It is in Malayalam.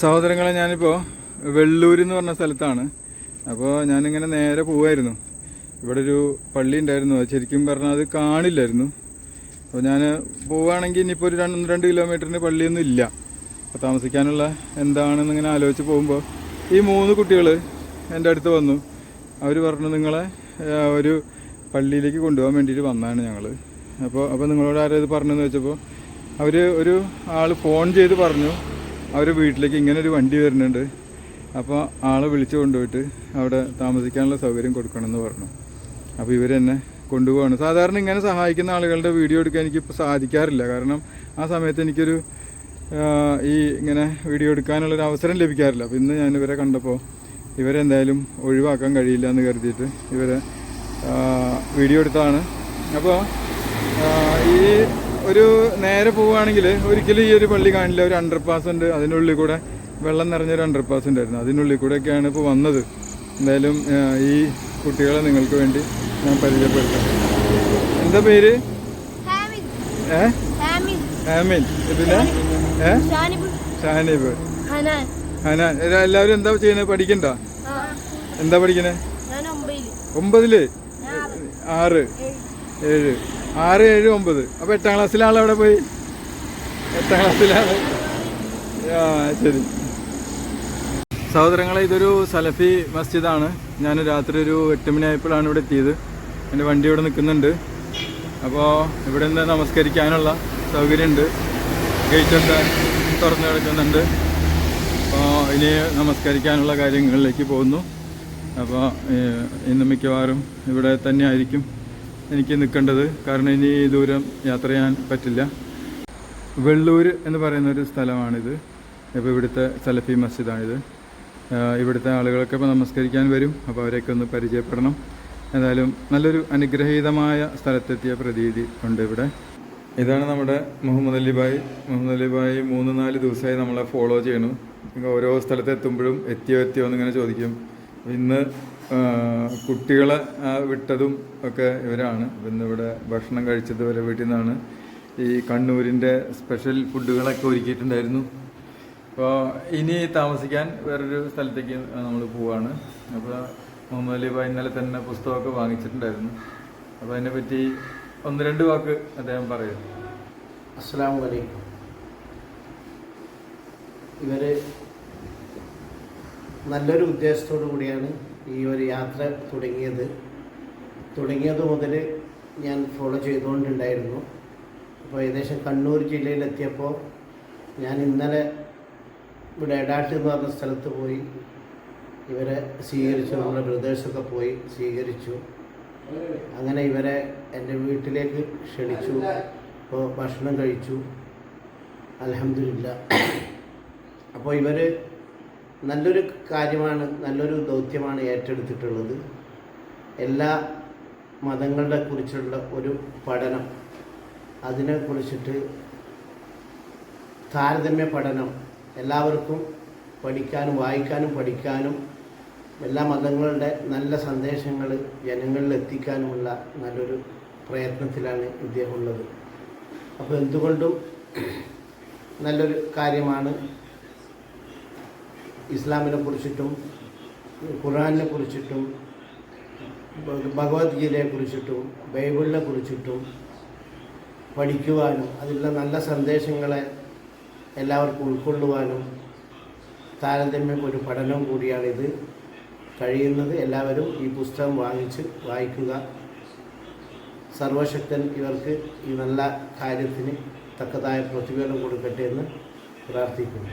സഹോദരങ്ങളെ ഞാനിപ്പോൾ വെള്ളൂർ എന്ന് പറഞ്ഞ സ്ഥലത്താണ്. അപ്പോൾ ഞാനിങ്ങനെ നേരെ പോവായിരുന്നു. ഇവിടെ ഒരു പള്ളി ഉണ്ടായിരുന്നു. അത് ശരിക്കും പറഞ്ഞാൽ അത് കാണില്ലായിരുന്നു. അപ്പോൾ ഞാൻ പോവുകയാണെങ്കിൽ ഇനിയിപ്പോൾ ഒരു രണ്ട് രണ്ട് കിലോമീറ്ററിന് പള്ളിയൊന്നും ഇല്ല. അപ്പോൾ താമസിക്കാനുള്ള എന്താണെന്ന് ഇങ്ങനെ ആലോചിച്ച് പോകുമ്പോൾ ഈ മൂന്ന് കുട്ടികൾ എന്റെ അടുത്ത് വന്നു. അവർ പറഞ്ഞു നിങ്ങളെ ഒരു പള്ളിയിലേക്ക് കൊണ്ടുപോകാൻ വേണ്ടിയിട്ട് വന്നതാണ് ഞങ്ങൾ അപ്പോൾ അപ്പോൾ നിങ്ങളോട് ആരും ഇത് പറഞ്ഞെന്ന് വെച്ചപ്പോൾ അവർ ഒരു ആൾ ഫോൺ ചെയ്ത് പറഞ്ഞു. അവർ വീട്ടിലേക്ക് ഇങ്ങനെ ഒരു വണ്ടി വരുന്നുണ്ട്. അപ്പോൾ ആളെ വിളിച്ചു കൊണ്ടുപോയിട്ട് അവിടെ താമസിക്കാനുള്ള സൗകര്യം കൊടുക്കണമെന്ന് പറഞ്ഞു. അപ്പോൾ ഇവരെന്നെ കൊണ്ടുപോവാണ്. സാധാരണ ഇങ്ങനെ സഹായിക്കുന്ന ആളുകളുടെ വീഡിയോ എടുക്കാൻ എനിക്കിപ്പോൾ സാധിക്കാറില്ല. കാരണം ആ സമയത്ത് എനിക്കൊരു ഈ ഇങ്ങനെ വീഡിയോ എടുക്കാനുള്ളൊരു അവസരം ലഭിക്കാറില്ല. അപ്പോൾ ഇന്ന് ഞാൻ ഇവരെ കണ്ടപ്പോൾ ഇവരെന്തായാലും ഒഴിവാക്കാൻ കഴിയില്ല എന്ന് കരുതിയിട്ട് ഇവരെ വീഡിയോ എടുത്തതാണ്. അപ്പോൾ ഈ ഒരു നേരെ പോവുകയാണെങ്കിൽ ഒരിക്കലും ഈ ഒരു പള്ളി കാണില്ല. ഒരു അണ്ടർ പാസ് ഉണ്ട്. അതിനുള്ളിൽ കൂടെ വെള്ളം നിറഞ്ഞൊരു അണ്ടർ പാസ് ഉണ്ടായിരുന്നു. അതിനുള്ളിൽ കൂടെയൊക്കെയാണ് ഇപ്പോൾ വന്നത്. എന്തായാലും ഈ കുട്ടികളെ നിങ്ങൾക്ക് വേണ്ടി ഞാൻ പരിചയപ്പെടുത്താം എന്താ പേര്? ഏ? ഹാമിൻ പിന്നെ ഏ? ഷാനിബ്. ഹനാൻ. ഹനാൻ. എല്ലാവരും എന്താ ചെയ്യുന്നത് പഠിക്കണ്ട? എന്താ പഠിക്കണേ? ഒമ്പതിൽ. ആറ്. ഏഴ്. ആറ് ഏഴ് ഒമ്പത്. അപ്പൊ എട്ടാം ക്ലാസ്സിലാൾ അവിടെ പോയി? എട്ടാം ക്ലാസ്സിലാണ് ആ ശരി. സഹോദരങ്ങളെ ഇതൊരു സലഫി മസ്ജിദാണ്. ഞാൻ രാത്രി ഒരു എട്ട് മണിയായപ്പോഴാണ് ഇവിടെ എത്തിയത്. എന്റെ വണ്ടി ഇവിടെ നിൽക്കുന്നുണ്ട്. അപ്പോൾ ഇവിടെ നിന്ന് നമസ്കരിക്കാനുള്ള സൗകര്യമുണ്ട്. ഗേറ്റൊക്കെ തുറന്നു കിടക്കുന്നുണ്ട്. അപ്പോൾ ഇനി നമസ്കരിക്കാനുള്ള കാര്യങ്ങളിലേക്ക് പോകുന്നു. അപ്പോൾ ഇന്ന് മിക്കവാറും ഇവിടെ തന്നെ ആയിരിക്കും. എനിക്ക് നിൽക്കേണ്ടത്. കാരണം ഇനി ഈ ദൂരം യാത്ര ചെയ്യാൻ പറ്റില്ല. വെള്ളൂർ എന്ന് പറയുന്ന ഒരു സ്ഥലമാണിത്. ഇപ്പോൾ ഇവിടുത്തെ സലഫി മസ്ജിദാണിത്. ഇവിടുത്തെ ആളുകളൊക്കെ ഇപ്പോൾ നമസ്കരിക്കാൻ വരും. അപ്പോൾ അവരെയൊക്കെ ഒന്ന് പരിചയപ്പെടണം. എന്തായാലും നല്ലൊരു അനുഗ്രഹീതമായ സ്ഥലത്തെത്തിയ പ്രതീതി ഉണ്ട് ഇവിടെ. ഇതാണ് നമ്മുടെ മുഹമ്മദ് അലിബായ് മുഹമ്മദ് അലിബായ് മൂന്ന് നാല് ദിവസമായി നമ്മളെ ഫോളോ ചെയ്യണം ഓരോ സ്ഥലത്ത് എത്തുമ്പോഴും എത്തിയോ എത്തിയോ എന്നിങ്ങനെ ചോദിക്കും. ഇന്ന് കുട്ടികളെ വിട്ടതും ഒക്കെ ഇവരാണ്. ഇന്ന് ഇവിടെ ഭക്ഷണം കഴിച്ചത് വരെ വീട്ടിൽ നിന്നാണ്. ഈ കണ്ണൂരിന്റെ സ്പെഷ്യൽ ഫുഡുകളൊക്കെ ഒരുക്കിയിട്ടുണ്ടായിരുന്നു. അപ്പോൾ ഇനി താമസിക്കാൻ വേറൊരു സ്ഥലത്തേക്ക് നമ്മൾ പോവാണ്. അപ്പോൾ മുഹമ്മദ് അലി ഭായ് ഇന്നലെ തന്നെ പുസ്തകമൊക്കെ വാങ്ങിച്ചിട്ടുണ്ടായിരുന്നു. അപ്പോൾ അതിനെപ്പറ്റി ഒന്ന് രണ്ട് വാക്ക് അദ്ദേഹം പറയുന്നു അസ്സാം വലൈക്കും ഇവർ നല്ലൊരു ഉദ്ദേശത്തോടു കൂടിയാണ് ഈ ഒരു യാത്ര തുടങ്ങിയത്. തുടങ്ങിയത് മുതൽ ഞാൻ ഫോളോ ചെയ്തുകൊണ്ടുണ്ടായിരുന്നു. അപ്പോൾ ഏകദേശം കണ്ണൂർ ജില്ലയിലെത്തിയപ്പോൾ ഞാൻ ഇന്നലെ ഇവിടെ എടാട്ട് എന്ന് പറഞ്ഞ സ്ഥലത്ത് പോയി. ഇവരെ സ്വീകരിച്ചു നമ്മുടെ ബ്രദേഴ്സൊക്കെ പോയി സ്വീകരിച്ചു. അങ്ങനെ ഇവരെ എന്റെ വീട്ടിലേക്ക് ക്ഷണിച്ചു. അപ്പോൾ ഭക്ഷണം കഴിച്ചു. അലഹമില്ല അപ്പോൾ ഇവർ നല്ലൊരു കാര്യമാണ് നല്ലൊരു ദൗത്യമാണ് ഏറ്റെടുത്തിട്ടുള്ളത്. എല്ലാ മതങ്ങളുടെ കുറിച്ചുള്ള ഒരു പഠനം അതിനെക്കുറിച്ചിട്ട് താരതമ്യ പഠനം എല്ലാവർക്കും പഠിക്കാനും വായിക്കാനും പഠിക്കാനും എല്ലാ മതങ്ങളുടെ നല്ല സന്ദേശങ്ങൾ ജനങ്ങളിൽ എത്തിക്കാനുമുള്ള നല്ലൊരു പ്രയത്നത്തിലാണ് ഇദ്ദേഹം ഉള്ളത്. അപ്പോൾ എന്തുകൊണ്ടും നല്ലൊരു കാര്യമാണ് ഇസ്ലാമിനെ കുറിച്ചിട്ടും ഖുറാനിനെ കുറിച്ചിട്ടും ഭഗവത്ഗീതയെ കുറിച്ചിട്ടും ബൈബിളിനെ കുറിച്ചിട്ടും പഠിക്കുവാനും അതിലുള്ള നല്ല സന്ദേശങ്ങളെ എല്ലാവർക്കും ഉൾക്കൊള്ളുവാനും താരതമ്യം ഒരു പഠനം കൂടിയാണിത് കഴിയുന്നത് എല്ലാവരും ഈ പുസ്തകം വാങ്ങിച്ച് വായിക്കുക. സർവശക്തൻ ഇവർക്ക് ഈ നല്ല കാര്യത്തിന് തക്കതായ പ്രതിഫലം കൊടുക്കട്ടെ എന്ന് പ്രാർത്ഥിക്കുന്നു.